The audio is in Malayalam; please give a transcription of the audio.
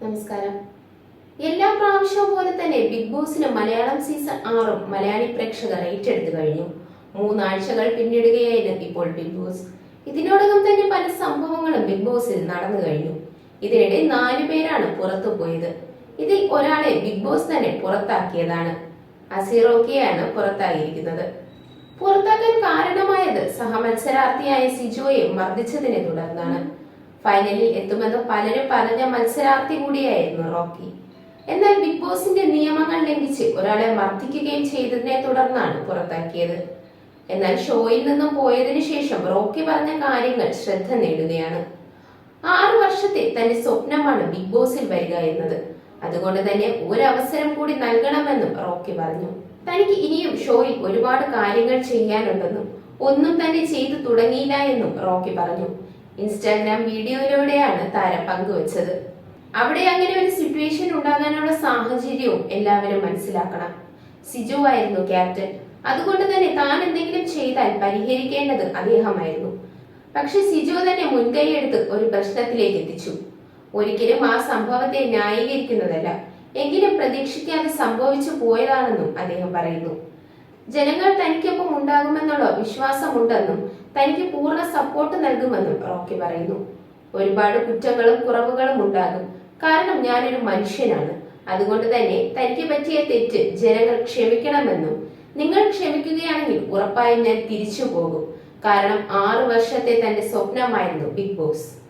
നമസ്കാരം. എല്ലാ പ്രാവശ്യവും പോലെ തന്നെ ബിഗ് ബോസിന് മലയാളം സീസൺ ആറും മലയാളി പ്രേക്ഷകർ ഏറ്റെടുത്തു കഴിഞ്ഞു. മൂന്നാഴ്ചകൾ പിന്നിടുകയായിരുന്നു ഇപ്പോൾ ബിഗ് ബോസ് ഇതിനോടകം തന്നെ പല സംഭവങ്ങളും ബിഗ് ബോസിൽ നടന്നു കഴിഞ്ഞു. ഇതിനിടെ നാലു പേരാണ് പുറത്തു പോയത്. ഇതിൽ ഒരാളെ ബിഗ് ബോസ് തന്നെ പുറത്താക്കിയതാണ്. അസീറോക്കിയാണ് പുറത്തായിരിക്കുന്നത്. പുറത്താക്കാൻ കാരണമായത് സഹമത്സരാർത്ഥിയായ സിജോയെ മർദ്ദിച്ചതിനെ തുടർന്നാണ്. ഫൈനലിൽ എത്തുമെന്ന് പലരും പറഞ്ഞ മത്സരാർത്ഥി കൂടിയായിരുന്നു റോക്കി. എന്നാൽ ബിഗ് ബോസിന്റെ നിയമങ്ങൾ ലംഘിച്ച് ഒരാളെ മർദ്ദിക്കുകയും ചെയ്തതിനെ തുടർന്നാണ് പുറത്താക്കിയത്. എന്നാൽ ഷോയിൽ നിന്നും പോയതിനു ശേഷം റോക്കി പറഞ്ഞ കാര്യങ്ങൾ ശ്രദ്ധ നേടുകയാണ്. ആറു വർഷത്തെ തന്റെ സ്വപ്നമാണ് ബിഗ് ബോസിൽ വരിക എന്നത്. അതുകൊണ്ട് തന്നെ ഒരവസരം കൂടി നൽകണമെന്നും റോക്കി പറഞ്ഞു. തനിക്ക് ഇനിയും ഷോയിൽ ഒരുപാട് കാര്യങ്ങൾ ചെയ്യാനുണ്ടെന്നും ഒന്നും തന്നെ ചെയ്തു തുടങ്ങിയില്ല എന്നും റോക്കി പറഞ്ഞു. ഇൻസ്റ്റാഗ്രാം വീഡിയോയിലൂടെയാണ് താരം പങ്കുവച്ചത്. അവിടെ അങ്ങനെ ഒരു സിറ്റുവേഷൻ ഉണ്ടാകാനുള്ള സാഹചര്യവും എല്ലാവരും മനസ്സിലാക്കണം. സിജു ആയിരുന്നു ക്യാപ്റ്റൻ. അതുകൊണ്ട് തന്നെ താൻ എന്തെങ്കിലും ചെയ്താൽ പരിഹരിക്കേണ്ടത് അദ്ദേഹമായിരുന്നു. പക്ഷെ സിജു തന്നെ മുൻകൈയെടുത്ത് ഒരു പ്രശ്നത്തിലേക്ക് എത്തിച്ചു. ഒരിക്കലും ആ സംഭവത്തെ ന്യായീകരിക്കുന്നതല്ല. എങ്കിലും പ്രതീക്ഷിക്കാതെ സംഭവിച്ചു പോയതാണെന്നും അദ്ദേഹം പറയുന്നു. ജനങ്ങൾ തനിക്കൊപ്പം ഉണ്ടാകുമെന്നുള്ള വിശ്വാസമുണ്ടെന്നും തനിക്ക് പൂർണ സപ്പോർട്ട് നൽകുമെന്നും റോക്കി പറയുന്നു. ഒരുപാട് കുറ്റങ്ങളും കുറവുകളും ഉണ്ടാകും. കാരണം ഞാനൊരു മനുഷ്യനാണ്. അതുകൊണ്ട് തന്നെ തനിക്ക് പറ്റിയ തെറ്റ് ജനങ്ങൾ ക്ഷമിക്കണമെന്നും നിങ്ങൾ ക്ഷമിക്കുകയാണെങ്കിൽ ഉറപ്പായും ഞാൻ തിരിച്ചു പോകും കാരണം ആറു വർഷത്തെ തന്റെ സ്വപ്നമായിരുന്നു ബിഗ് ബോസ്.